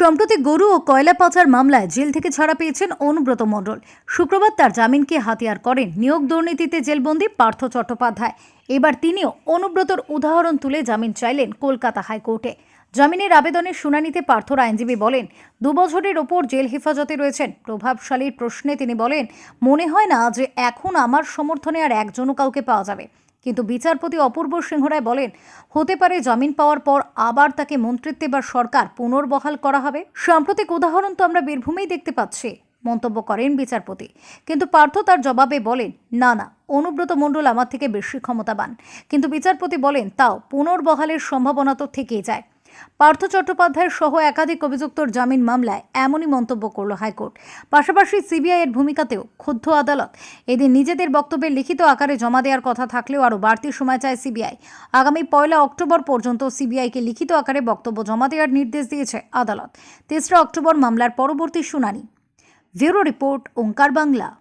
সম্প্রতি গরু ও কয়লা পাচার মামলায় জেল থেকে ছাড়া পেয়েছেন অনুব্রত মণ্ডল। শুক্রবার তার জামিনকে হাতিয়ার করেন নিয়োগ দুর্নীতিতে জেলবন্দি পার্থ চট্টোপাধ্যায়। এবার তিনিও অনুব্রতর উদাহরণ তুলে জামিন চাইলেন কলকাতা হাইকোর্টে। জামিনের আবেদনের শুনানিতে পার্থর আইনজীবী বলেন, দুবছরের ওপর জেল হেফাজতে রয়েছেন। প্রভাবশালীর প্রশ্নে তিনি বলেন, মনে হয় না যে এখন আমার সমর্থনে আর একজনও কাউকে পাওয়া যাবে। কিন্তু বিচারপতি অপূর্ব সিংহ রায় বলেন, হতে পারে জামিন পাওয়ার পর আবার তাকে মন্ত্রিত্বে বা সরকার পুনর্বহাল করা হবে। সাম্প্রতিক উদাহরণ তো আমরা বীরভূমেই দেখতে পাচ্ছি, মন্তব্য করেন বিচারপতি। কিন্তু পার্থ তার জবাবে বলেন, না না, অনুব্রত মণ্ডল আমার থেকে বেশি ক্ষমতাবান। কিন্তু বিচারপতি বলেন, তাও পুনর্বহালের সম্ভাবনা তো থেকেই যায়। পার্থ চট্টোপাধ্যায়ের সহ একাধিক অভিযুক্তর জামিন মামলায় এমনই মন্তব্য করল হাইকোর্ট। পাশাপাশি সিবিআই এর ভূমিকাতেও ক্ষুব্ধ আদালত। এদিন নিজেদের বক্তব্যে লিখিত আকারে জমা দেওয়ার কথা থাকলেও আরও বাড়তি সময় চায় সিবিআই। আগামী পয়লা অক্টোবর পর্যন্ত সিবিআইকে লিখিত আকারে বক্তব্য জমা দেওয়ার নির্দেশ দিয়েছে আদালত। তেসরা অক্টোবর মামলার পরবর্তী শুনানি। Bureau report, Onkar Bangla.